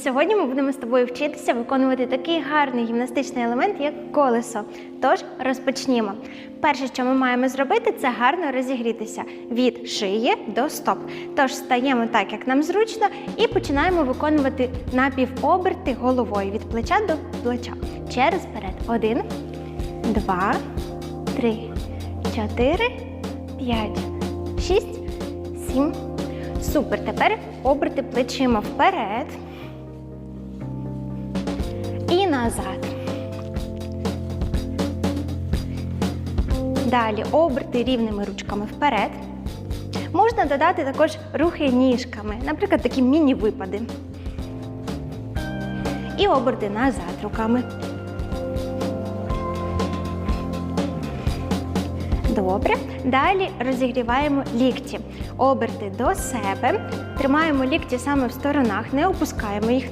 Сьогодні ми будемо з тобою вчитися виконувати такий гарний гімнастичний елемент, як колесо. Тож розпочнімо. Перше, що ми маємо зробити, це гарно розігрітися від шиї до стоп. Тож стаємо так, як нам зручно, і починаємо виконувати напівоберти головою від плеча до плеча. Через перед. Один, два, три, чотири, п'ять, шість, сім. Супер. Тепер оберти плечима вперед назад. Далі оберти рівними ручками вперед. Можна додати також рухи ніжками, наприклад, такі міні-випади. І оберти назад руками. Добре. Далі розігріваємо лікті. Оберти до себе. Тримаємо лікті саме в сторонах, не опускаємо їх